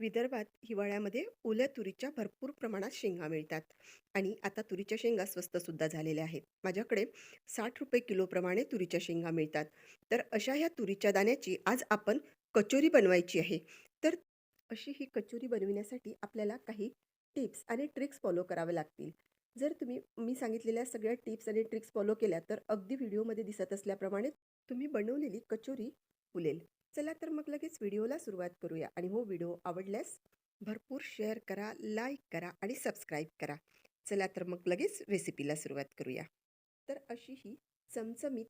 विदर्भात हिवाळ्यामध्ये ओल्या तुरीच्या भरपूर प्रमाणात शेंगा मिळतात. आणि आता तुरीच्या शेंगा स्वस्तसुद्धा झालेल्या आहेत. माझ्याकडे साठ रुपये किलोप्रमाणे तुरीच्या शेंगा मिळतात. तर अशा ह्या तुरीच्या दाण्याची आज आपण कचोरी बनवायची आहे. तर अशी ही कचोरी बनविण्यासाठी आपल्याला काही टिप्स आणि ट्रिक्स फॉलो करावे लागतील. जर तुम्ही मी सांगितलेल्या सगळ्या टिप्स आणि ट्रिक्स फॉलो केल्या तर अगदी व्हिडिओमध्ये दिसत असल्याप्रमाणे तुम्ही बनवलेली कचोरी फुलेल. चला तर मग लगेच व्हिडिओला सुरुवात करूया. आणि हो व्हिडिओ आवडल्यास भरपूर शेअर करा लाईक करा आणि सबस्क्राईब करा. चला तर मग लगेच रेसिपीला सुरुवात करूया. तर अशी ही चमचमीत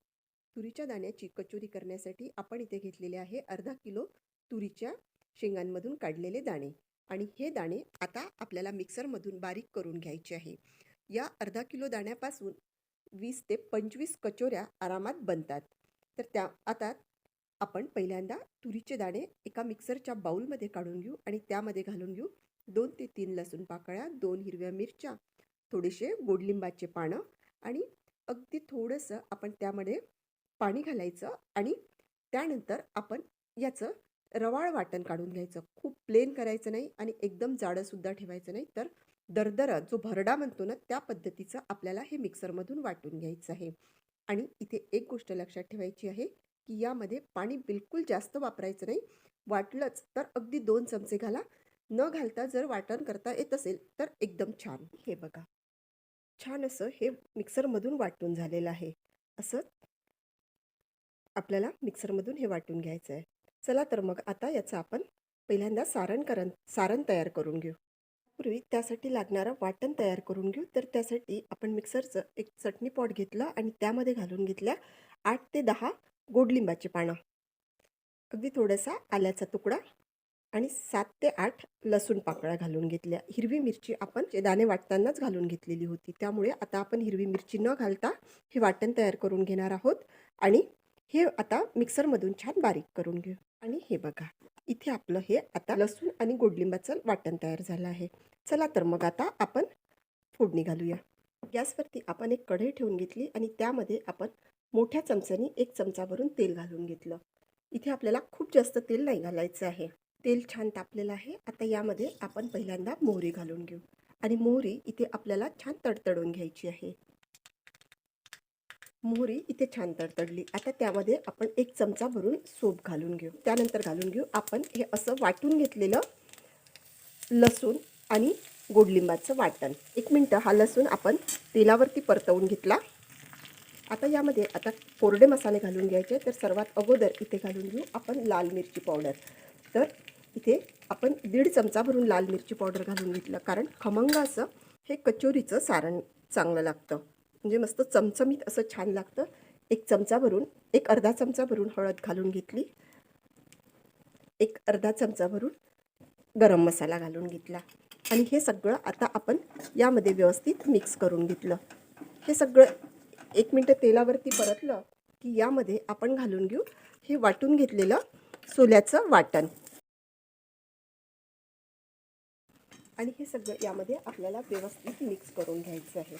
तुरीच्या दाण्याची कचोरी करण्यासाठी आपण इथे घेतलेले आहे अर्धा किलो तुरीच्या शेंगांमधून काढलेले दाणे. आणि हे दाणे आता आपल्याला मिक्सरमधून बारीक करून घ्यायचे आहे. या अर्धा किलो दाण्यापासून वीस ते पंचवीस कचोऱ्या आरामात बनतात. तर त्या आता आपण पहिल्यांदा तुरीचे दाणे एका मिक्सरच्या बाउलमध्ये काढून घेऊ आणि त्यामध्ये घालून घेऊ. दोन ते तीन लसूण पाकळ्या दोन हिरव्या मिरच्या थोडेसे गोडलिंबाचे पानं आणि अगदी थोडंसं आपण त्यामध्ये पाणी घालायचं आणि त्यानंतर आपण याचं रवाळ वाटण काढून घ्यायचं. खूप प्लेन करायचं नाही आणि एकदम जाडंसुद्धा ठेवायचं नाही. तर दरदरा जो भरडा म्हणतो ना त्या पद्धतीचं आपल्याला हे मिक्सरमधून वाटून घ्यायचं आहे. आणि इथे एक गोष्ट लक्षात ठेवायची आहे. की यामध्ये पाणी बिलकुल जास्त वापरायचं नाही. वाटलंच तर अगदी दोन चमचे घाला. न घालता जर वाटण करता येत असेल तर एकदम छान. हे बघा. छान असं हे मिक्सरमधून वाटून झालेलं आहे. असं आपल्याला मिक्सरमधून हे वाटून घ्यायचं आहे. चला तर मग आता याचं आपण पहिल्यांदा सारण करण सारण तयार करून घेऊ. पूर्वी त्यासाठी लागणारं वाटण तयार करून घेऊ. तर त्यासाठी आपण मिक्सरचं एक चटणी पॉट घेतलं आणि त्यामध्ये घालून घेतल्या आठ ते दहा गोडलिंबाची पानं. अगदी थोडासा आल्याचा तुकडा आणि सात ते आठ लसूण पाकळ्या घालून घेतल्या. हिरवी मिरची आपण दाणे वाटतानाच घालून घेतलेली होती. त्यामुळे आता आपण हिरवी मिरची न घालता हे वाटण तयार करून घेणार आहोत आणि हे आता मिक्सरमधून छान बारीक करून घेऊ. आणि हे बघा इथे आपलं हे आता लसूण आणि गोडलिंबाचं वाटण तयार झालं आहे. चला तर मग आता आपण फोडणी घालूया. गॅसवरती आपण एक कढई ठेवून घेतली आणि त्यामध्ये आपण मोठ्या चमच्याने एक चमचा भरून तेल घालून घेतलं. इथे आपल्याला खूप जास्त तेल नाही घालायचं आहे. तेल छान तापलेलं आहे. आता यामध्ये आपण पहिल्यांदा मोहरी घालून घेऊ. आणि मोहरी इथे आपल्याला छान तडतडून घ्यायची आहे. मोहरी इथे छान तडतडली. आता त्यामध्ये आपण एक चमचा भरून सोप घालून घेऊ. त्यानंतर घालून घेऊ आपण हे असं वाटून घेतलेलं लसूण आणि गोडलिंबाचं वाटण. एक मिनटं हा लसूण आपण तेलावरती परतवून घेतला. आता यामध्ये आता कोरडे मसाले घालून घ्यायचे तर सर्वात अगोदर इथे घालून घेऊ आपण लाल मिरची पावडर. तर इथे आपण दीड चमचा भरून लाल मिरची पावडर घालून घेतलं कारण खमंग असं हे कचोरीचं सारण चांगलं लागतं. म्हणजे मस्त चमचमीत असं छान लागतं. एक चमचा भरून एक अर्धा चमचा भरून हळद घालून घेतली. एक अर्धा चमचा भरून गरम मसाला घालून घेतला. आणि हे सगळं आता आपण यामध्ये व्यवस्थित मिक्स करून घेतलं. हे सगळं एक मिनटं तेलावरती परतलं की यामध्ये आपण घालून घेऊ. हे वाटून घेतलेलं सोल्याचं वाटण. आणि हे सगळं यामध्ये आपल्याला व्यवस्थित मिक्स करून घ्यायचं आहे.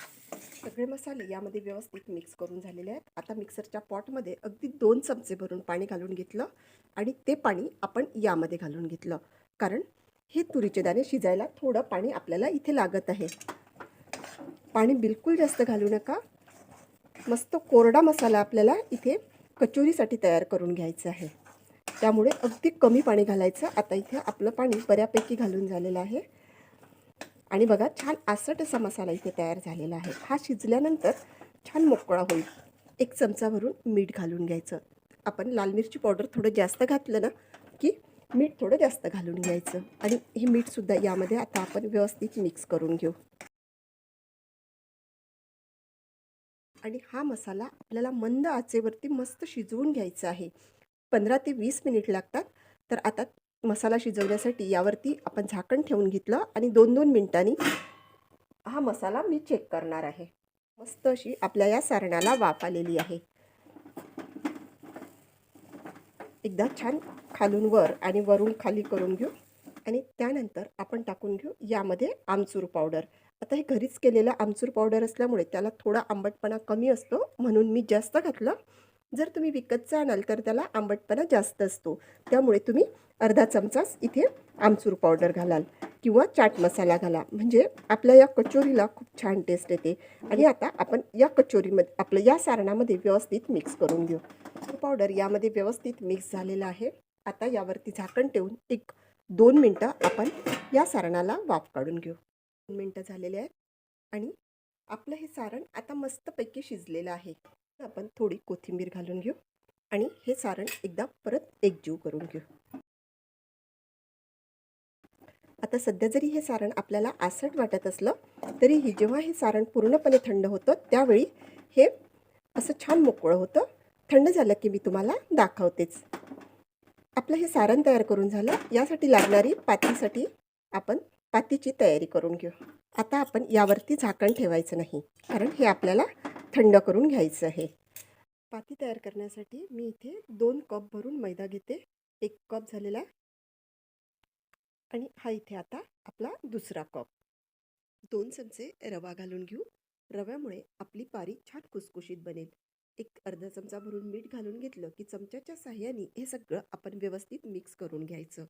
सगळे मसाले यामध्ये व्यवस्थित मिक्स करून झालेले आहेत. आता मिक्सरच्या पॉटमध्ये अगदी दोन चमचे भरून पाणी घालून घेतलं आणि ते पाणी आपण यामध्ये घालून घेतलं. कारण हे तुरीचे दाणे शिजायला थोडं पाणी आपल्याला इथे लागत आहे. पाणी बिलकुल जास्त घालू नका. मस्त कोरडा मसाला आपल्याला इथे कचोरीसाठी तयार करून घ्यायचा आहे. त्यामुळे अगदी कमी पाणी घालायचं. आता इथे आपलं पाणी बऱ्यापैकी घालून झालेलं आहे. आणि बघा छान आसट असा मसाला इथे तयार झालेला आहे. हा शिजल्यानंतर छान मोकळा होईल. एक चमचा भरून मीठ घालून घ्यायचं. आपण लाल मिरची पावडर थोडं जास्त घातलं ना की मीठ थोडं जास्त घालून घ्यायचं. आणि हे मीठसुद्धा यामध्ये आता आपण व्यवस्थित मिक्स करून घेऊ. आणि हा मसाला आपल्याला मंद आचेवरती मस्त शिजवून घ्यायचा आहे. पंधरा ते वीस मिनिट लागतात. तर आता मसाला शिजवण्यासाठी यावरती आपण झाकण ठेवून घेतलं आणि दोन दोन मिनिटांनी हा मसाला मी चेक करणार आहे. मस्त अशी आपल्या या सारणाला वाफ आलेली आहे. एकदा छान खालून वर आणि वरून खाली करून घेऊ आणि त्यानंतर आपण टाकून घेऊ यामध्ये आमचूर पावडर आता हे घरीच केलेलं आमचूर पावडर असल्यामुळे त्याला थोडा आंबटपणा कमी असतो. म्हणून मी जास्त घातलं. जर तुम्ही विकतचं आणाल तर त्याला आंबटपणा जास्त असतो. त्यामुळे तुम्ही अर्धा चमचाच इथे आमचूर पावडर घालाल किंवा चाट मसाला घाला. म्हणजे आपल्या या कचोरीला खूप छान टेस्ट येते. आणि आता आपण या कचोरीमध्ये आपलं या सारणामध्ये व्यवस्थित मिक्स करून घेऊ. पावडर यामध्ये व्यवस्थित मिक्स झालेलं आहे. आता यावरती झाकण ठेवून एक दोन मिनटं आपण या सारणाला वाफ काढून घेऊ. दोन मिनटं झालेले आहेत. आणि आपलं हे सारण आता मस्तपैकी शिजलेलं आहे. आपण थोडी कोथिंबीर घालून घेऊ आणि हे सारण एकदा परत एकजीव करून घेऊ. आता सध्या जरी हे सारण आपल्याला आसट वाटत असलं तरीही जेव्हा हे सारण पूर्णपणे थंड होतं त्यावेळी हे असं छान मोकळं होतं. थंड झालं की मी तुम्हाला दाखवतेच. आपलं हे सारण तयार करून झालं. यासाठी लागणारी पातीसाठी आपण पातीची तयारी करून घेऊ. आता आपण यावरती झाकण ठेवायचं नाही कारण हे आपल्याला थंड करून घ्यायचं आहे. पाती तयार करण्यासाठी मी इथे दोन कप भरून मैदा घेते. एक कप झालेला आणि हा इथे आता आपला दुसरा कप. दोन चमचे रवा घालून घेऊ. रव्यामुळे आपली पारी छान कुसकुशीत बनेल. एक अर्धा चमचा भरून मीठ घालून घेतलं की चमच्याच्या साह्याने हे सगळं आपण व्यवस्थित मिक्स करून घ्यायचं.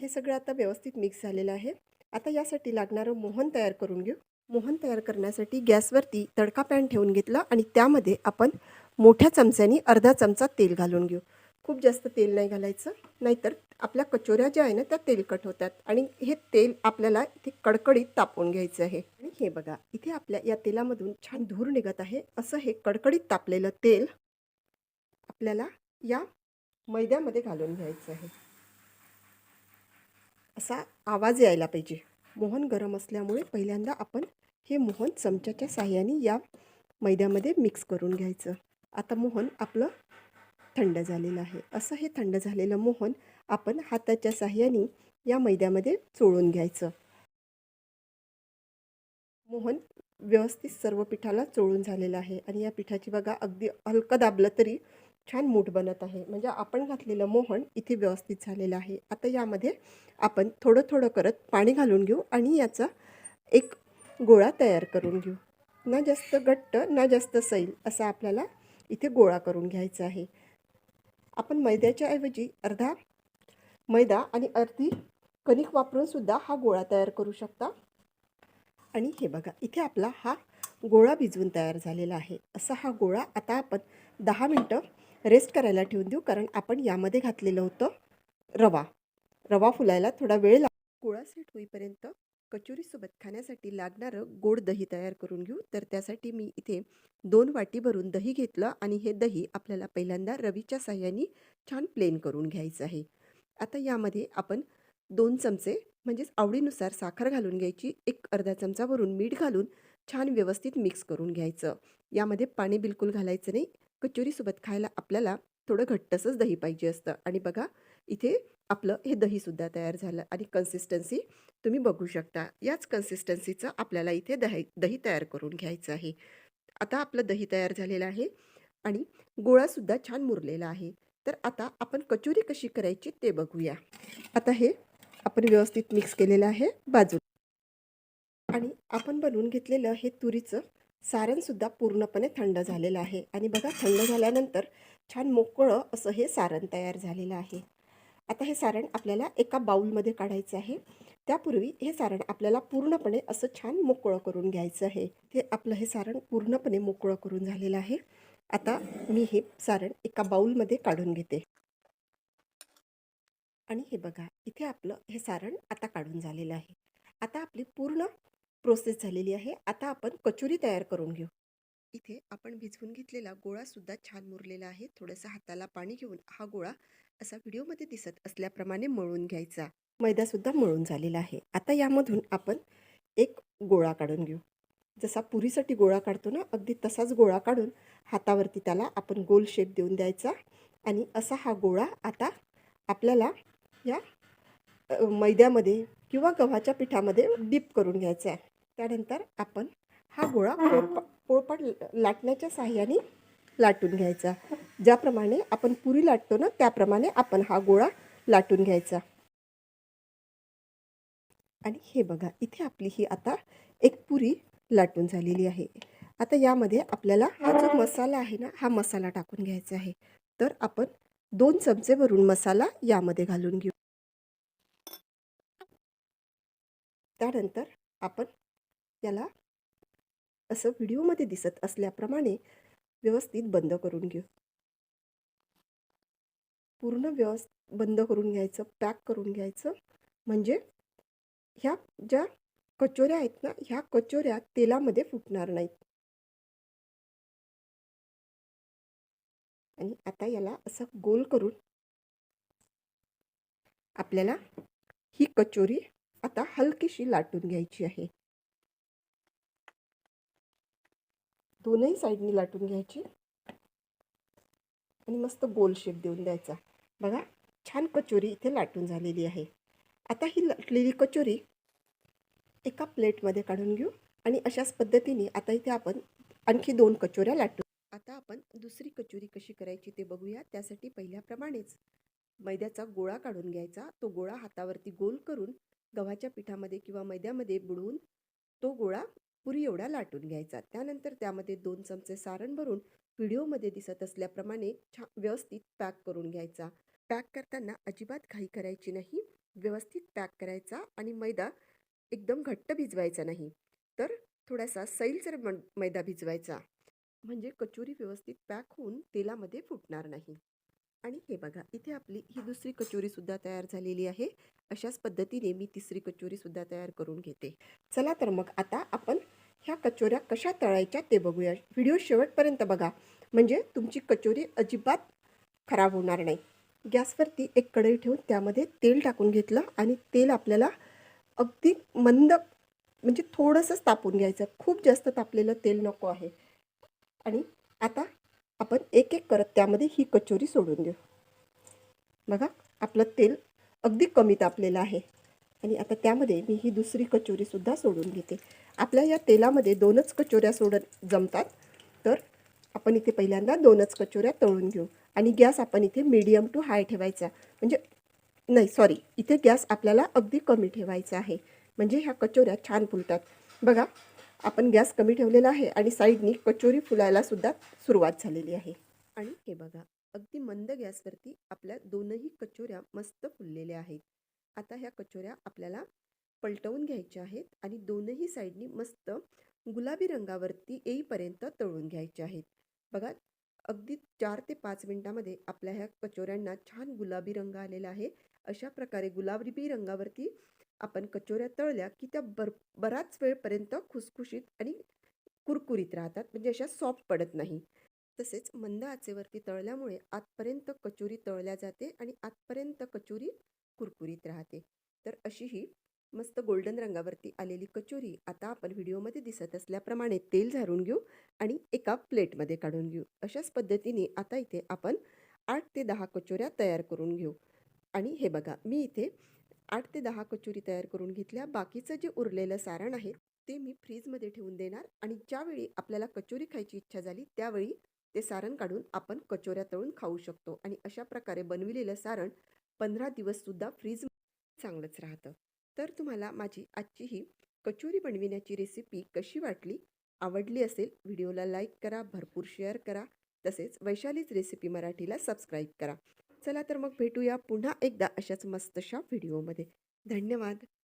हे सगळं आता व्यवस्थित मिक्स झालेलं आहे. आता यासाठी लागणारं मोहन तयार करून घेऊ. मोहन तयार करण्यासाठी गॅसवरती तडका पॅन ठेवून घेतलं आणि त्यामध्ये आपण मोठ्या चमच्याने अर्धा चमचा तेल घालून घेऊ. खूप जास्त तेल नाही घालायचं नाहीतर आपल्या कचोऱ्या ज्या आहे ना त्या तेलकट होतात. आणि हे तेल आपल्याला इथे कडकडीत तापवून घ्यायचं आहे. आणि हे बघा इथे आपल्या या तेलामधून छान धूर निघत आहे. असं हे कडकडीत तापलेलं तेल आपल्याला या मैद्यामध्ये घालून घ्यायचं आहे. असा आवाज यायला पाहिजे. मोहन गरम असल्यामुळे पहिल्यांदा आपण हे मोहन चमच्याच्या साह्याने या मैद्यामध्ये मिक्स करून घ्यायचं. आता मोहन आपलं थंड झालेलं आहे. असं हे थंड झालेलं मोहन आपण हाताच्या साह्याने या मैद्यामध्ये चोळून घ्यायचं. मोहन व्यवस्थित सर्व पिठाला चोळून झालेलं आहे. आणि या पिठाची बघा अगदी हलकं दाबलं तरी छान मूठ बनत आहे. म्हणजे आपण घातलेलं मोहन इथे व्यवस्थित झालेलं आहे. आता यामध्ये आपण थोडं थोडं करत पाणी घालून घेऊ आणि याचा एक गोळा तयार करून घेऊ. ना जास्त घट्ट ना जास्त सैल असा आपल्याला इथे गोळा करून घ्यायचा आहे. आपण मैद्याच्या ऐवजी अर्धा मैदा आणि अर्धी कणिक वापरून सुद्धा हा गोळा तयार करू शकता. आणि हे बघा इथे आपला हा गोळा भिजवून तयार झालेला आहे. असा हा गोळा आता आपण दहा मिनटं रेस्ट करायला ठेवून देऊ कारण आपण यामध्ये घातलेलं होतं रवा. रवा फुलायला थोडा वेळ लाग गोळा सेट होईपर्यंत कचोरीसोबत खाण्यासाठी लागणारं गोड दही तयार करून घेऊ. तर त्यासाठी मी इथे दोन वाटी भरून दही घेतलं आणि हे दही आपल्याला पहिल्यांदा रवीच्या साह्याने छान प्लेन करून घ्यायचं आहे. आता यामध्ये आपण दोन चमचे म्हणजेच आवडीनुसार साखर घालून घ्यायची एक अर्धा चमचा भरून मीठ घालून छान व्यवस्थित मिक्स करून घ्यायचं. यामध्ये पाणी बिलकुल घालायचं नाही. कचोरीसोबत खायला आपल्याला थोडं घट्टसंच दही पाहिजे असतं. आणि बघा इथे आपलं हे दहीसुद्धा तयार झालं आणि कन्सिस्टन्सी तुम्ही बघू शकता. याच कन्सिस्टन्सीचं आपल्याला इथे दही दही तयार करून घ्यायचं आहे. आता आपलं दही तयार झालेलं आहे आणि गोळासुद्धा छान मुरलेला आहे. तर आता आपण कचोरी कशी करायची ते बघूया. आता हे आपण व्यवस्थित मिक्स केलेलं आहे बाजू आणि आपण बनवून घेतलेलं हे तुरीचं सारणसुद्धा पूर्णपणे थंड झालेलं आहे. आणि बघा थंड झाल्यानंतर छान मोकळं असं हे सारण तयार झालेलं आहे. आता हे सारण आपल्याला एका बाऊलमध्ये काढायचं आहे. त्यापूर्वी हे सारण आपल्याला पूर्णपणे असं छान मोकळं करून घ्यायचं आहे. ते आपलं हे सारण पूर्णपणे मोकळं करून झालेलं आहे. आता मी हे सारण एका बाऊलमध्ये काढून घेते. आणि हे बघा इथे आपलं हे सारण आता काढून झालेलं आहे. आता आपली पूर्ण प्रोसेस झालेली आहे. आता आपण कचोरी तयार करून घेऊ. इथे आपण भिजवून घेतलेला गोळासुद्धा छान मुरलेला आहे. थोडंसं हाताला पाणी घेऊन हा गोळा असा व्हिडिओमध्ये दिसत असल्याप्रमाणे मळून घ्यायचा. मैदासुद्धा मळून झालेला आहे. आता यामधून आपण एक गोळा काढून घेऊ. जसा पुरीसाठी गोळा काढतो ना अगदी तसाच गोळा काढून हातावरती त्याला आपण गोल शेप देऊन द्यायचा आणि असा हा गोळा आता आपल्याला या मैद्यामध्ये किंवा गव्हाच्या पिठामध्ये डीप करून घ्यायचा आहे. त्यानंतर आपण हा गोळा पोळपा पोळपाट लाटण्याच्या साह्याने लाटून घ्यायचा. ज्याप्रमाणे आपण पुरी लाटतो ना त्याप्रमाणे आपण हा गोळा लाटून घ्यायचा. आणि हे बघा इथे आपली ही आता एक पुरी लाटून झालेली आहे. आता यामध्ये आपल्याला हा जो मसाला आहे ना हा मसाला टाकून घ्यायचा आहे. तर आपण दोन चमचे भरून मसाला यामध्ये घालून घेऊ. त्यानंतर आपण याला असं व्हिडिओमध्ये दिसत असल्याप्रमाणे व्यवस्थित बंद करून घेऊ. पूर्ण व्यवस्थ बंद करून घ्यायचं पॅक करून घ्यायचं. म्हणजे ह्या ज्या कचोऱ्या आहेत ना ह्या कचोऱ्या तेलामध्ये फुटणार नाहीत. आणि आता याला असं गोल करून आपल्याला ही कचोरी आता हलकीशी लाटून घ्यायची आहे. दोनही साईडनी लाटून घ्यायची. आणि मस्त गोल शेप देऊन द्यायचा. बघा छान कचोरी इथे लाटून झालेली आहे. आता ही लाटलेली कचोरी एका प्लेटमध्ये काढून घेऊ आणि अशाच पद्धतीने आता इथे आपण आणखी दोन कचोऱ्या लाटू. आता आपण दुसरी कचोरी कशी करायची ते बघूया. त्यासाठी पहिल्याप्रमाणेच मैद्याचा गोळा काढून घ्यायचा. तो गोळा हातावरती गोल करून गव्हाच्या पिठामध्ये किंवा मैद्यामध्ये बुडवून तो गोळा पुरी एवढा लाटून घ्यायचा त्यानंतर त्यामध्ये दोन चमचे सारण भरून व्हिडिओमध्ये दिसत असल्याप्रमाणे छा व्यवस्थित पॅक करून घ्यायचा. पॅक करताना अजिबात घाई करायची नाही. व्यवस्थित पॅक करायचा आणि मैदा एकदम घट्ट भिजवायचा नाही. तर थोडासा सैलसर म मैदा भिजवायचा. म्हणजे कचोरी व्यवस्थित पॅक होऊन तेलामध्ये फुटणार नाही. आणि हे बघा इथे आपली ही दुसरी कचोरीसुद्धा तयार झालेली आहे. अशाच पद्धतीने मी तिसरी कचोरीसुद्धा तयार करून घेते. चला तर मग आता आपण ह्या कचोऱ्या कशा तळायच्या ते बघूया. व्हिडिओ शेवटपर्यंत बघा. म्हणजे तुमची कचोरी अजिबात खराब होणार नाही. गॅसवरती एक कढई ठेवून त्यामध्ये तेल टाकून घेतलं आणि तेल आपल्याला अगदी मंद म्हणजे थोडंसंच तापून घ्यायचं. खूप जास्त तापलेलं तेल नको आहे. आणि आता आपण एक एक करत त्यामध्ये ही कचोरी सोडून देऊ. बघा आपलं तेल अगदी कमी तापलेलं आहे. आणि आता त्यामध्ये मी ही दुसरी कचोरीसुद्धा सोडून घेते आपल्या या तेलामध्ये दोनच कचोऱ्या सोडत जमतात तर आपण इथे पहिल्यांदा दोनच कचोऱ्या तळून घेऊ. आणि गॅस आपण इथे मीडियम टू हाय ठेवायचा. म्हणजे नाही सॉरी इथे गॅस आपल्याला अगदी कमी ठेवायचा आहे. म्हणजे ह्या कचोऱ्या छान फुलतात. बघा आपण गॅस कमी ठेवलेला आहे आणि साईडनी कचोरी फुलायला सुद्धा सुरुवात झालेली आहे. आणि हे बघा अगदी मंद गॅसवरती आपल्या दोनही कचोऱ्या मस्त फुललेल्या आहेत. आता ह्या कचोऱ्या आपल्याला पलटवून घ्यायच्या आहेत आणि दोनही साईडनी मस्त गुलाबी रंगावरती येईपर्यंत तळून घ्यायच्या आहेत. बघा अगदी चार ते पाच मिनटामध्ये आपल्या ह्या कचोऱ्यांना छान गुलाबी रंग आलेला आहे. अशा प्रकारे गुलाबी रंगावरती आपण कचोऱ्या तळल्या की त्या बर बराच वेळपर्यंत खुसखुशीत आणि कुरकुरीत राहतात. म्हणजे अशा सॉफ्ट पडत नाही. तसेच मंद आचेवरती तळल्यामुळे आतपर्यंत कचोरी तळल्या जाते आणि आतपर्यंत कचोरी कुरकुरीत राहते. तर अशी ही मस्त गोल्डन रंगावरती आलेली कचोरी आता आपण व्हिडिओमध्ये दिसत असल्याप्रमाणे तेल झारून घेऊ आणि एका प्लेटमध्ये काढून घेऊ. अशाच पद्धतीने आता इथे आपण आठ ते दहा कचोऱ्या तयार करून घेऊ. आणि हे बघा मी इथे आठ ते दहा कचोरी तयार करून घेतल्या. बाकीचं जे उरलेलं सारण आहे ते मी फ्रीजमध्ये ठेवून देणार आणि ज्यावेळी आपल्याला कचोरी खायची इच्छा झाली त्यावेळी ते सारण काढून आपण कचोऱ्या तळून खाऊ शकतो आणि अशा प्रकारे बनविलेलं सारण पंधरा दिवससुद्धा फ्रीज चांगलंच राहतं. तर तुम्हाला माझी आजची ही कचोरी बनविण्याची रेसिपी कशी वाटली आवडली असेल व्हिडिओला लाईक करा भरपूर शेअर करा. तसेच वैशालीच रेसिपी मराठीला सबस्क्राईब करा. चला तर मग भेटूया पुन्हा एकदा अशाच मस्तशा व्हिडिओमध्ये धन्यवाद.